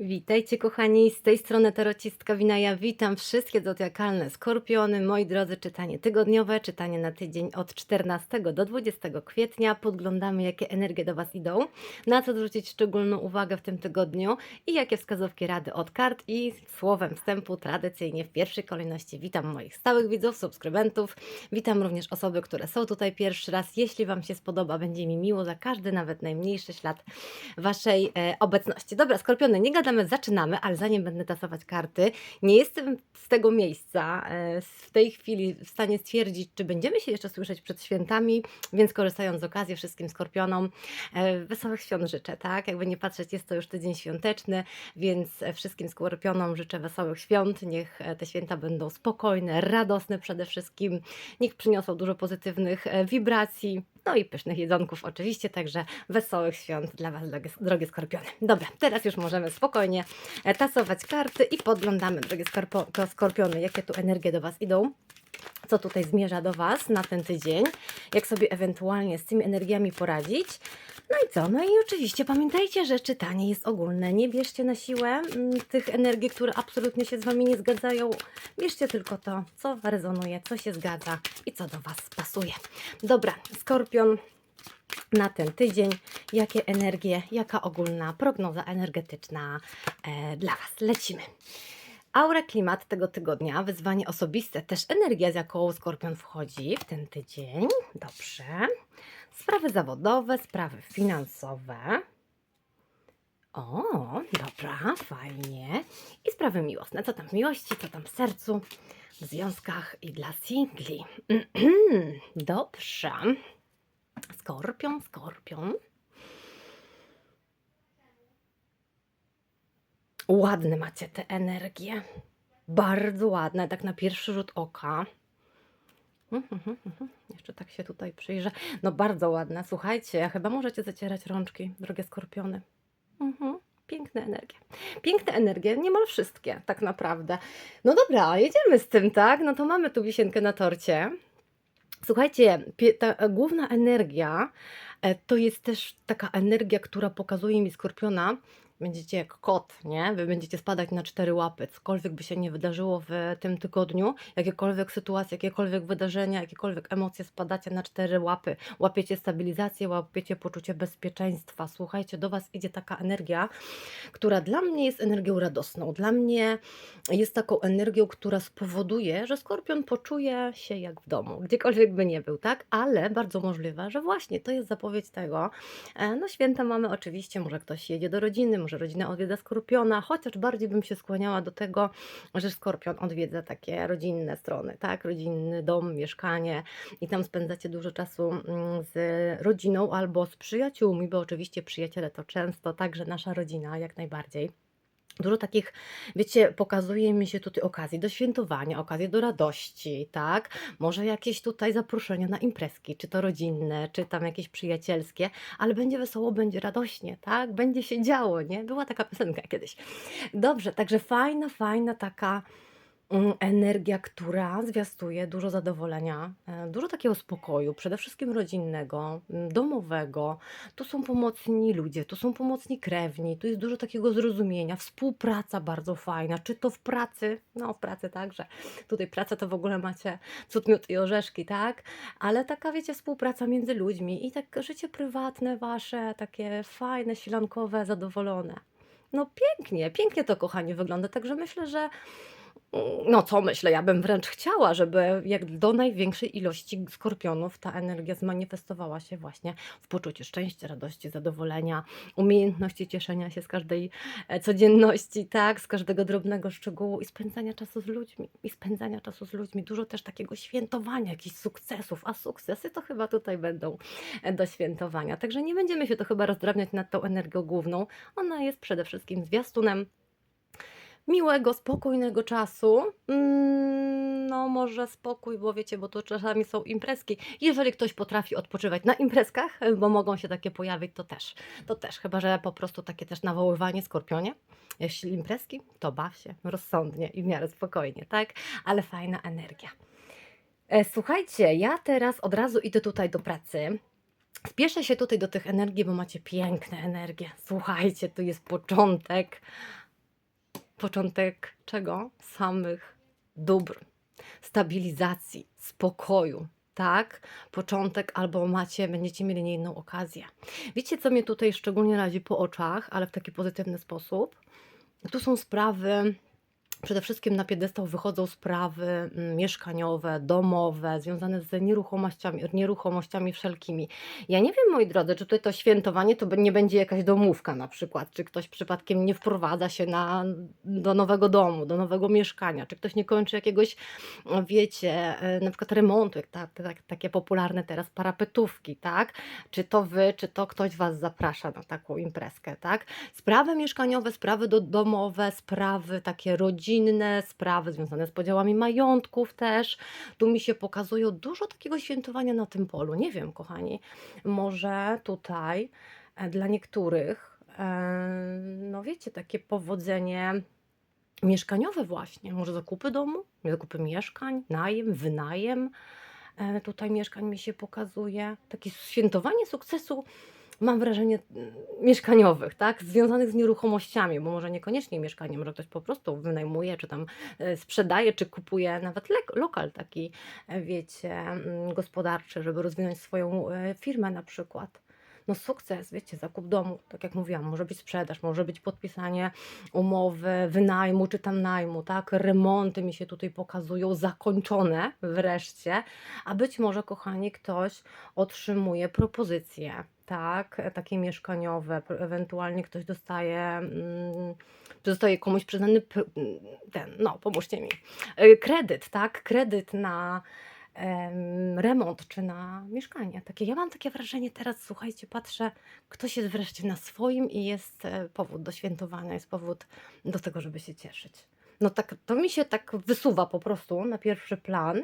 Witajcie kochani, z tej strony Tarocistka Winaja. Witam wszystkie zodiakalne skorpiony. Moi drodzy, czytanie tygodniowe, czytanie na tydzień od 14 do 20 kwietnia. Podglądamy, jakie energie do Was idą, na co zwrócić szczególną uwagę w tym tygodniu i jakie wskazówki rady od kart. I słowem wstępu tradycyjnie w pierwszej kolejności witam moich stałych widzów, subskrybentów. Witam również osoby, które są tutaj pierwszy raz. Jeśli Wam się spodoba, będzie mi miło za każdy, nawet najmniejszy ślad Waszej e, obecności. Dobra, skorpiony, nie gadamy, zaczynamy, ale zanim będę tasować karty, nie jestem z tego miejsca e, w tej chwili w stanie stwierdzić, czy będziemy się jeszcze słyszeć przed świętami, więc korzystając z okazji wszystkim skorpionom, e, wesołych świąt życzę, tak? Jakby nie patrzeć, jest to już tydzień świąteczny, więc wszystkim skorpionom życzę wesołych świąt, niech e, te święta będą spokojne, radosne przede wszystkim, niech przyniosą dużo pozytywnych wibracji, no i pysznych jedzonków oczywiście, także wesołych świąt dla Was, drogie, drogie skorpiony. Dobra, teraz już możemy spokojnie e, tasować karty i podglądamy, drogie skorpo, ko- skorpiony, jakie tu energie do Was idą. Co tutaj zmierza do Was na ten tydzień, jak sobie ewentualnie z tymi energiami poradzić. No i co? No i oczywiście pamiętajcie, że czytanie jest ogólne. Nie bierzcie na siłę mm, tych energii, które absolutnie się z Wami nie zgadzają. Bierzcie tylko to, co rezonuje, co się zgadza i co do Was pasuje. Dobra, skorpion na ten tydzień, jakie energie, jaka ogólna prognoza energetyczna e, dla Was. Lecimy. Aura klimat tego tygodnia, wyzwanie osobiste, też energia, z jaką Skorpion wchodzi w ten tydzień. Dobrze. Sprawy zawodowe, sprawy finansowe. O, dobra, fajnie. I sprawy miłosne. Co tam w miłości, co tam w sercu, w związkach i dla singli. Dobrze. Skorpion, skorpion. Ładne macie te energie. Bardzo ładne, tak na pierwszy rzut oka. Mhm, mhm, mhm. Jeszcze tak się tutaj przyjrzę. No bardzo ładne. Słuchajcie, chyba możecie zacierać rączki, drogie skorpiony. Mhm. Piękne energie. Piękne energie, niemal wszystkie tak naprawdę. No dobra, jedziemy z tym, tak? No to mamy tu wisienkę na torcie. Słuchajcie, ta główna energia e, to jest też taka energia, która pokazuje mi skorpiona. Będziecie jak kot, nie? Wy będziecie spadać na cztery łapy. Cokolwiek by się nie wydarzyło w tym tygodniu, jakiekolwiek sytuacje, jakiekolwiek wydarzenia, jakiekolwiek emocje, spadacie na cztery łapy. Łapiecie stabilizację, łapiecie poczucie bezpieczeństwa. Słuchajcie, do Was idzie taka energia, która dla mnie jest energią radosną. Dla mnie jest taką energią, która spowoduje, że skorpion poczuje się jak w domu, gdziekolwiek by nie był, tak? Ale bardzo możliwe, że właśnie to jest zapowiedź tego. E, No, święta mamy oczywiście, może ktoś jedzie do rodziny, może rodzina odwiedza skorpiona, chociaż bardziej bym się skłaniała do tego, że skorpion odwiedza takie rodzinne strony, tak? Rodzinny dom, mieszkanie i tam spędzacie dużo czasu mm, z rodziną albo z przyjaciółmi, bo oczywiście przyjaciele to często także nasza rodzina, jak najbardziej. Dużo takich, wiecie, pokazuje mi się tutaj okazji do świętowania, okazji do radości, tak? Może jakieś tutaj zaproszenia na imprezki, czy to rodzinne, czy tam jakieś przyjacielskie, ale będzie wesoło, będzie radośnie, tak? Będzie się działo, nie? Była taka piosenka kiedyś. Dobrze, także fajna, fajna taka mm, energia, która zwiastuje dużo zadowolenia, e, dużo takiego spokoju, przede wszystkim rodzinnego, mm, domowego. Tu są pomocni ludzie, tu są pomocni krewni, tu jest dużo takiego zrozumienia, współpraca bardzo fajna, czy to w pracy, no w pracy także. Tutaj praca to w ogóle macie cud, miód i orzeszki, tak? Ale taka, wiecie, współpraca między ludźmi i tak życie prywatne wasze, takie fajne, silankowe, zadowolone. No pięknie, pięknie to kochanie wygląda, także myślę, że no co myślę, ja bym wręcz chciała, żeby jak do największej ilości skorpionów ta energia zmanifestowała się właśnie w poczuciu szczęścia, radości, zadowolenia, umiejętności cieszenia się z każdej e, codzienności, tak, z każdego drobnego szczegółu i spędzania czasu z ludźmi, i spędzania czasu z ludźmi, dużo też takiego świętowania, jakichś sukcesów, a sukcesy to chyba tutaj będą e, do świętowania, także nie będziemy się to chyba rozdrabniać nad tą energią główną, ona jest przede wszystkim zwiastunem miłego, spokojnego czasu. Mm, No, może spokój, bo wiecie, bo to czasami są imprezki. Jeżeli ktoś potrafi odpoczywać na imprezkach, bo mogą się takie pojawić, to też. To też, chyba że po prostu takie też nawoływanie skorpionie. Jeśli imprezki, to baw się rozsądnie i w miarę spokojnie, tak? Ale fajna energia. E, Słuchajcie, ja teraz od razu idę tutaj do pracy. Spieszę się tutaj do tych energii, bo macie piękne energie. Słuchajcie, tu jest początek początek czego? Samych dóbr, stabilizacji, spokoju, tak? Początek albo macie, będziecie mieli inną okazję. Wiecie, co mnie tutaj szczególnie razi po oczach, ale w taki pozytywny sposób? Tu są sprawy, przede wszystkim na piedestał wychodzą sprawy mm, mieszkaniowe, domowe, związane z nieruchomościami, nieruchomościami wszelkimi. Ja nie wiem, moi drodzy, czy tutaj to świętowanie to nie będzie jakaś domówka na przykład, czy ktoś przypadkiem nie wprowadza się na, do nowego domu, do nowego mieszkania, czy ktoś nie kończy jakiegoś, wiecie, e, na przykład remontu, jak ta, ta, takie popularne teraz parapetówki, tak? Czy to wy, czy to ktoś was zaprasza na taką imprezkę, tak? Sprawy mieszkaniowe, sprawy do, domowe, sprawy takie rodzinne, sprawy związane z podziałami majątków też. Tu mi się pokazują dużo takiego świętowania na tym polu. Nie wiem, kochani, może tutaj e, dla niektórych, e, no wiecie, takie powodzenie mieszkaniowe właśnie, może zakupy domu, zakupy mieszkań, najem, wynajem. E, Tutaj mieszkań mi się pokazuje. Takie świętowanie sukcesu mam wrażenie, mm, mieszkaniowych, tak, związanych z nieruchomościami, bo może niekoniecznie mieszkaniem, może ktoś po prostu wynajmuje, czy tam e, sprzedaje, czy kupuje nawet lokal taki, e, wiecie, mm, gospodarczy, żeby rozwinąć swoją e, firmę na przykład. No sukces, wiecie, zakup domu, tak jak mówiłam, może być sprzedaż, może być podpisanie umowy, wynajmu czy tam najmu, tak, remonty mi się tutaj pokazują, zakończone wreszcie, a być może, kochani, ktoś otrzymuje propozycje, tak, takie mieszkaniowe, ewentualnie ktoś dostaje, mm, zostaje komuś przyznany ten, no, pomóżcie mi, e, kredyt, tak, kredyt na em, remont czy na mieszkanie. Takie, ja mam takie wrażenie teraz, słuchajcie, patrzę, ktoś jest wreszcie na swoim i jest e, powód do świętowania, jest powód do tego, żeby się cieszyć. No tak, to mi się tak wysuwa po prostu na pierwszy plan,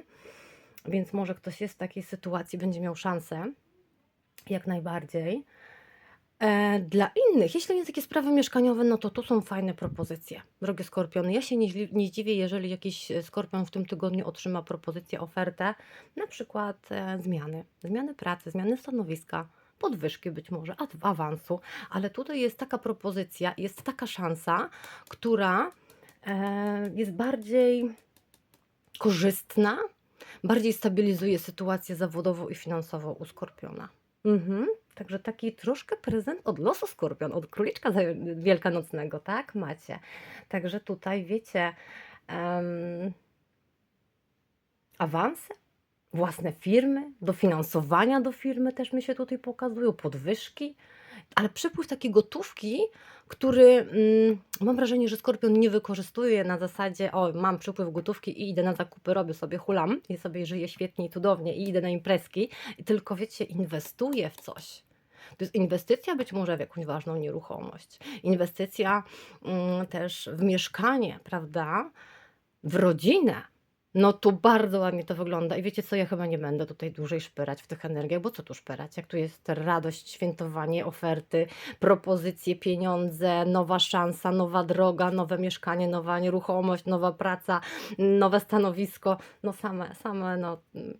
więc może ktoś jest w takiej sytuacji, będzie miał szansę, jak najbardziej. E, Dla innych, jeśli nie takie sprawy mieszkaniowe, no to tu są fajne propozycje. Drogie skorpiony, ja się nie, nie zdziwię, jeżeli jakiś e, skorpion w tym tygodniu otrzyma propozycję, ofertę, na przykład e, zmiany, zmiany pracy, zmiany stanowiska, podwyżki być może, a- awansu, ale tutaj jest taka propozycja, jest taka szansa, która e, jest bardziej korzystna, bardziej stabilizuje sytuację zawodową i finansową u skorpiona. Mhm. Także taki troszkę prezent od losu skorpion, od króliczka wielkanocnego, tak? Macie. Także tutaj wiecie, em, awanse, własne firmy, dofinansowania do firmy też mi się tutaj pokazują, podwyżki, ale przypływ takiej gotówki, który mm, mam wrażenie, że skorpion nie wykorzystuje na zasadzie, o, mam przypływ gotówki i idę na zakupy, robię sobie hulam i sobie żyję świetnie i cudownie i idę na imprezki, tylko wiecie, inwestuje w coś. To jest inwestycja być może w jakąś ważną nieruchomość. Inwestycja mm, też w mieszkanie, prawda? W rodzinę. No tu bardzo ładnie to wygląda i wiecie co, ja chyba nie będę tutaj dłużej szperać w tych energiach, bo co tu szperać, jak tu jest radość, świętowanie, oferty, propozycje, pieniądze, nowa szansa, nowa droga, nowe mieszkanie, nowa nieruchomość, nowa praca, nowe stanowisko, no same, same no mm,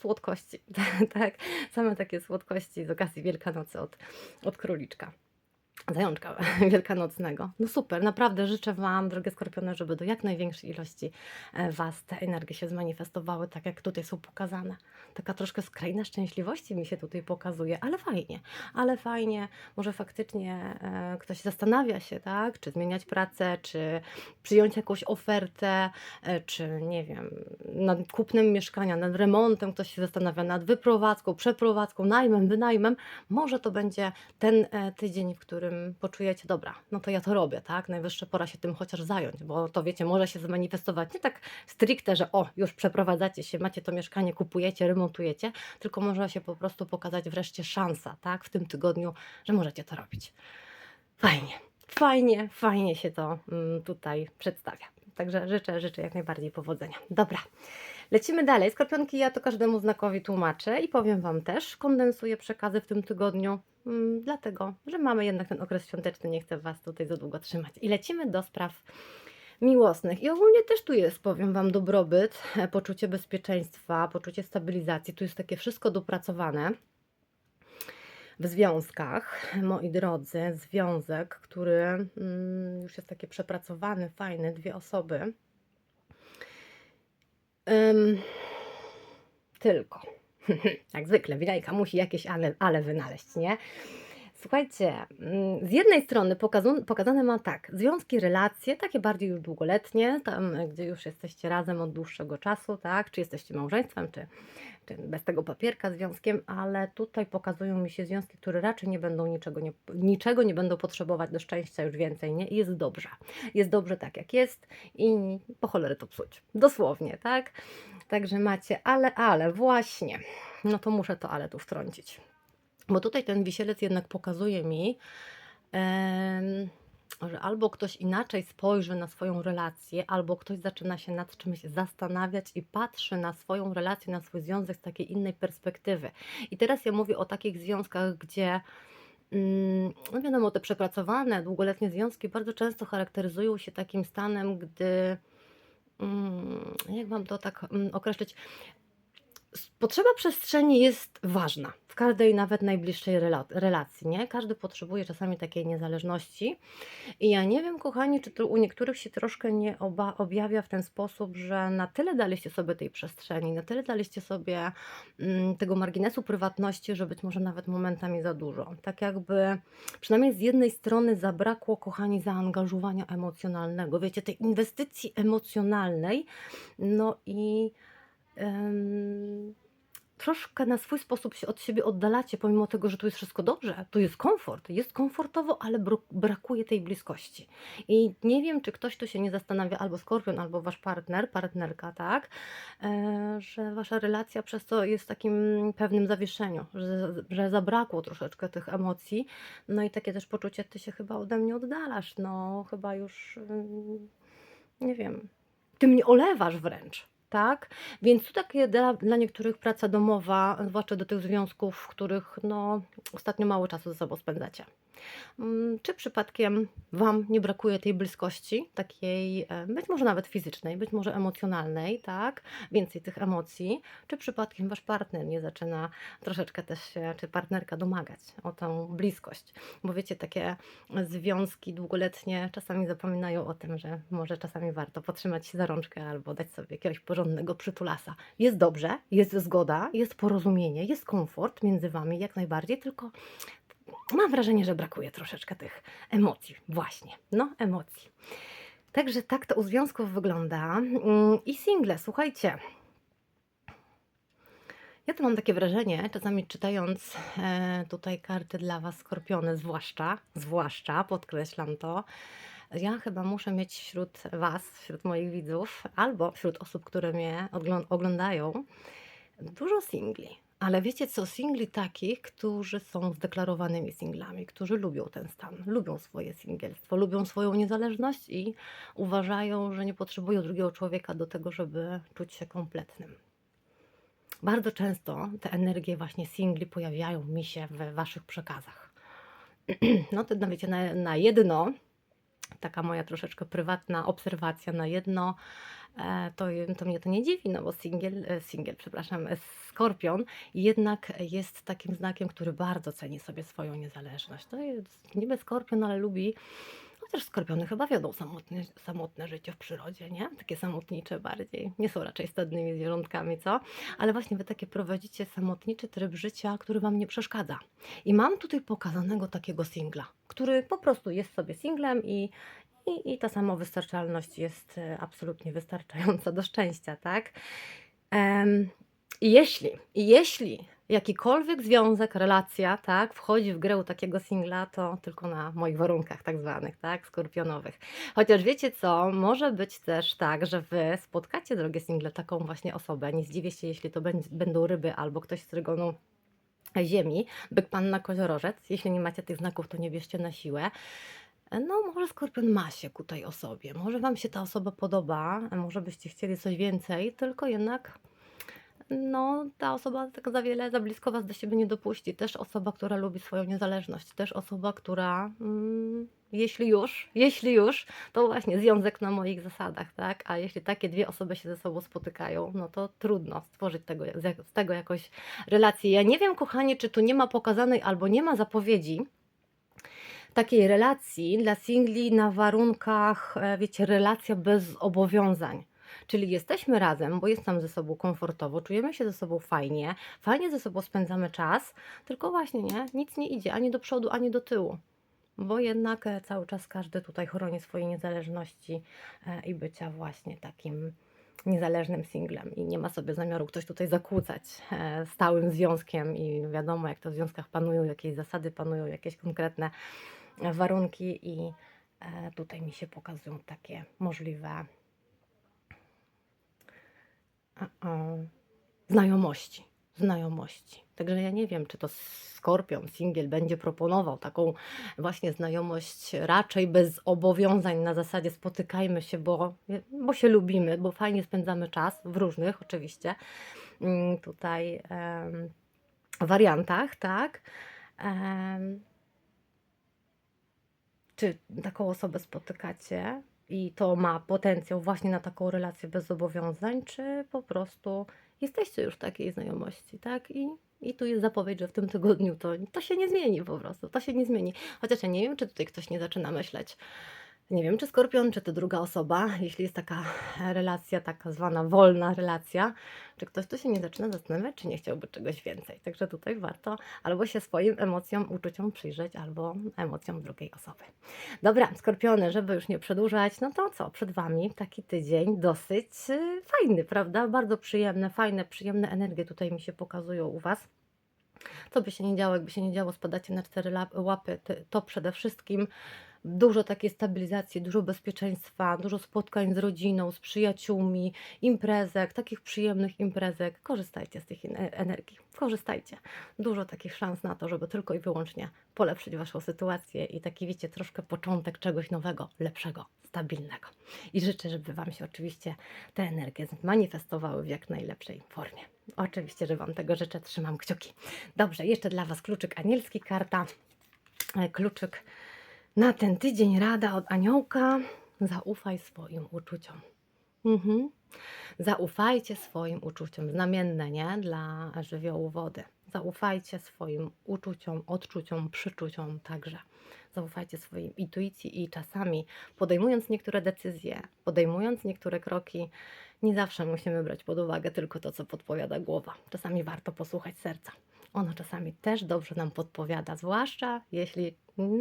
słodkości, tak, same takie słodkości z okazji Wielkanocy od, od króliczka. Zajączka wielkanocnego. No super, naprawdę życzę Wam, drogie skorpiony, żeby do jak największej ilości e, Was te energie się zmanifestowały, tak jak tutaj są pokazane. Taka troszkę skrajna szczęśliwości mi się tutaj pokazuje, ale fajnie, ale fajnie. Może faktycznie e, ktoś zastanawia się, tak, czy zmieniać pracę, czy przyjąć jakąś ofertę, e, czy nie wiem, nad kupnem mieszkania, nad remontem, ktoś się zastanawia nad wyprowadzką, przeprowadzką, najmem, wynajmem. Może to będzie ten tydzień, w którym poczujecie, dobra, no to ja to robię, tak? Najwyższa pora się tym chociaż zająć, bo to wiecie, może się zmanifestować nie tak stricte, że o, już przeprowadzacie się, macie to mieszkanie, kupujecie, remontujecie, tylko może się po prostu pokazać wreszcie szansa, tak? W tym tygodniu, że możecie to robić. Fajnie, fajnie, fajnie się to mm, tutaj przedstawia. Także życzę, życzę jak najbardziej powodzenia. Dobra, lecimy dalej. Skorpionki ja to każdemu znakowi tłumaczę i powiem Wam też, kondensuję przekazy w tym tygodniu, dlatego, że mamy jednak ten okres świąteczny, nie chcę Was tutaj za długo trzymać. I lecimy do spraw miłosnych. I ogólnie też tu jest, powiem Wam, dobrobyt, e, poczucie bezpieczeństwa, poczucie stabilizacji. Tu jest takie wszystko dopracowane. w związkach, moi drodzy, związek, który mm, już jest taki przepracowany, fajny, dwie osoby. Ym, tylko, jak zwykle, Wilajka musi jakieś ale, ale wynaleźć, nie? Słuchajcie, mm, z jednej strony pokazu- pokazane ma tak, związki, relacje, takie bardziej już długoletnie, tam e, gdzie już jesteście razem od dłuższego czasu, tak, czy jesteście małżeństwem, czy, czy bez tego papierka związkiem, ale tutaj pokazują mi się związki, które raczej nie będą niczego nie, niczego nie będą potrzebować do szczęścia już więcej, nie? I jest dobrze. Jest dobrze tak jak jest i po cholerę to psuć. Dosłownie, tak? Także macie, ale, ale, właśnie. No to muszę to ale tu wtrącić. Bo tutaj ten wisielec jednak pokazuje mi, że albo ktoś inaczej spojrzy na swoją relację, albo ktoś zaczyna się nad czymś zastanawiać i patrzy na swoją relację, na swój związek z takiej innej perspektywy. I teraz ja mówię o takich związkach, gdzie mm, no wiadomo, te przepracowane, długoletnie związki bardzo często charakteryzują się takim stanem, gdy mm, jak mam to tak mm, określić, potrzeba przestrzeni jest ważna w każdej, nawet najbliższej rela- relacji, nie? Każdy potrzebuje czasami takiej niezależności. I ja nie wiem, kochani, czy to u niektórych się troszkę nie oba- objawia w ten sposób, że na tyle daliście sobie tej przestrzeni, na tyle daliście sobie mm, tego marginesu prywatności, że być może nawet momentami za dużo. Tak jakby, przynajmniej z jednej strony zabrakło, kochani, zaangażowania emocjonalnego, wiecie, tej inwestycji emocjonalnej, no i troszkę na swój sposób się od siebie oddalacie, pomimo tego, że tu jest wszystko dobrze, tu jest komfort, jest komfortowo, ale brakuje tej bliskości. I nie wiem, czy ktoś tu się nie zastanawia, albo skorpion, albo wasz partner, partnerka, tak, e, że wasza relacja przez to jest w takim pewnym zawieszeniu, że, że zabrakło troszeczkę tych emocji, no i takie też poczucie, ty się chyba ode mnie oddalasz, no chyba już, nie wiem, ty mnie olewasz wręcz. Tak? Więc tu takie dla, dla niektórych praca domowa, zwłaszcza do tych związków, w których no, ostatnio mało czasu ze sobą spędzacie. Mm, Czy przypadkiem Wam nie brakuje tej bliskości, takiej e, być może nawet fizycznej, być może emocjonalnej, tak? Więcej tych emocji. Czy przypadkiem Wasz partner nie zaczyna troszeczkę też się, czy partnerka domagać o tą bliskość? Bo wiecie, takie związki długoletnie czasami zapominają o tym, że może czasami warto potrzymać się za rączkę albo dać sobie jakiegoś porządnego przytulasa. Jest dobrze, jest zgoda, jest porozumienie, jest komfort między Wami jak najbardziej, tylko mam wrażenie, że brakuje troszeczkę tych emocji. Właśnie, no emocji. Także tak to u związków wygląda. Mm, I single, słuchajcie. Ja tu mam takie wrażenie, czasami czytając e, tutaj karty dla Was, skorpiony, zwłaszcza, zwłaszcza, podkreślam to, ja chyba muszę mieć wśród Was, wśród moich widzów, albo wśród osób, które mnie oglą- oglądają, dużo singli. Ale wiecie co, singli takich, którzy są zdeklarowanymi singlami, którzy lubią ten stan, lubią swoje singielstwo, lubią swoją niezależność i uważają, że nie potrzebują drugiego człowieka do tego, żeby czuć się kompletnym. Bardzo często te energie właśnie singli pojawiają mi się w Waszych przekazach. No to no wiecie, na, na jedno, taka moja troszeczkę prywatna obserwacja na jedno, to, to mnie to nie dziwi, no bo singiel, e, singiel, przepraszam, e, skorpion jednak jest takim znakiem, który bardzo ceni sobie swoją niezależność. To jest niby skorpion, ale lubi, chociaż skorpiony chyba wiodą samotne, samotne życie w przyrodzie, nie? Takie samotnicze bardziej. Nie są raczej stadnymi zwierzątkami, co? Ale właśnie wy takie prowadzicie samotniczy tryb życia, który wam nie przeszkadza. I mam tutaj pokazanego takiego singla, który po prostu jest sobie singlem i, i, i ta samowystarczalność jest e, absolutnie wystarczająca do szczęścia, tak? I jeśli, jeśli jakikolwiek związek, relacja, tak, wchodzi w grę u takiego singla, to tylko na moich warunkach tak zwanych, tak, skorpionowych. Chociaż wiecie co, może być też tak, że wy spotkacie, drogie single, taką właśnie osobę. Nie zdziwię się, jeśli to będ- będą ryby albo ktoś z trygonu ziemi, byk panna koziorożec. Jeśli nie macie tych znaków, to nie bierzcie na siłę. No, może skorpion ma się ku tej osobie. Może Wam się ta osoba podoba, może byście chcieli coś więcej, tylko jednak no, ta osoba tak za wiele, za blisko Was do siebie nie dopuści. Też osoba, która lubi swoją niezależność. Też osoba, która mm, jeśli już, jeśli już, to właśnie związek na moich zasadach, tak? A jeśli takie dwie osoby się ze sobą spotykają, no to trudno stworzyć tego, z tego jakoś relację. Ja nie wiem, kochanie, czy tu nie ma pokazanej albo nie ma zapowiedzi takiej relacji dla singli na warunkach, e, wiecie, relacja bez zobowiązań. Czyli jesteśmy razem, bo jest ze sobą komfortowo, czujemy się ze sobą fajnie, fajnie ze sobą spędzamy czas, tylko właśnie nie, nic nie idzie ani do przodu, ani do tyłu. Bo jednak e, cały czas każdy tutaj chroni swojej niezależności e, i bycia właśnie takim niezależnym singlem i nie ma sobie zamiaru ktoś tutaj zakłócać e, stałym związkiem i wiadomo jak to w związkach panują jakieś zasady, panują jakieś konkretne warunki i e, tutaj mi się pokazują takie możliwe znajomości. Znajomości. Także ja nie wiem, czy to Skorpion, singiel, będzie proponował taką właśnie znajomość raczej bez zobowiązań na zasadzie spotykajmy się, bo, bo się lubimy, bo fajnie spędzamy czas w różnych oczywiście mm, tutaj em, wariantach, tak? Em, czy taką osobę spotykacie i to ma potencjał właśnie na taką relację bez zobowiązań, czy po prostu jesteście już w takiej znajomości, tak? I, i tu jest zapowiedź, że w tym tygodniu to, to się nie zmieni po prostu, to się nie zmieni. Chociaż ja nie wiem, czy tutaj ktoś nie zaczyna myśleć. Nie wiem, czy skorpion, czy to druga osoba, jeśli jest taka relacja, taka zwana wolna relacja, czy ktoś tu się nie zaczyna zastanawiać, czy nie chciałby czegoś więcej. Także tutaj warto albo się swoim emocjom, uczuciom przyjrzeć, albo emocjom drugiej osoby. Dobra, skorpiony, żeby już nie przedłużać, no to co, przed Wami taki tydzień dosyć y, fajny, prawda? Bardzo przyjemne, fajne, przyjemne energie tutaj mi się pokazują u Was. Co by się nie działo, jakby się nie działo, spadacie na cztery łapy, to przede wszystkim dużo takiej stabilizacji, dużo bezpieczeństwa, dużo spotkań z rodziną, z przyjaciółmi, imprezek, takich przyjemnych imprezek. Korzystajcie z tych en- energii, korzystajcie. Dużo takich szans na to, żeby tylko i wyłącznie polepszyć Waszą sytuację i taki, wiecie, troszkę początek czegoś nowego, lepszego, stabilnego. I życzę, żeby Wam się oczywiście te energie zmanifestowały w jak najlepszej formie. Oczywiście, że Wam tego życzę, trzymam kciuki. Dobrze, jeszcze dla Was kluczyk anielski, karta, e, kluczyk na ten tydzień rada od aniołka. Zaufaj swoim uczuciom. Mhm. Zaufajcie swoim uczuciom. Znamienne, nie? Dla żywiołu wody. Zaufajcie swoim uczuciom, odczuciom, przyczuciom także. Zaufajcie swojej intuicji i czasami podejmując niektóre decyzje, podejmując niektóre kroki, nie zawsze musimy brać pod uwagę tylko to, co podpowiada głowa. Czasami warto posłuchać serca. Ono czasami też dobrze nam podpowiada, zwłaszcza jeśli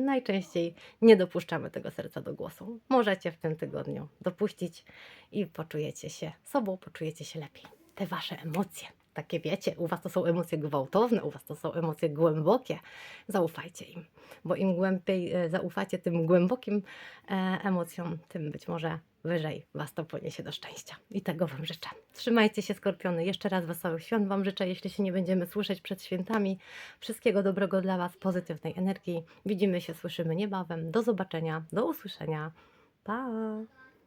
najczęściej nie dopuszczamy tego serca do głosu. Możecie w tym tygodniu dopuścić i poczujecie się sobą, poczujecie się lepiej. Te wasze emocje, takie wiecie, u was to są emocje gwałtowne, u was to są emocje głębokie. Zaufajcie im, bo im głębiej e, zaufacie tym głębokim e, emocjom, tym być może wyżej was to poniesie do szczęścia. I tego wam życzę. Trzymajcie się, skorpiony. Jeszcze raz wesołych świąt wam życzę, jeśli się nie będziemy słyszeć przed świętami. Wszystkiego dobrego dla was, pozytywnej energii. Widzimy się, słyszymy niebawem. Do zobaczenia, do usłyszenia. Pa!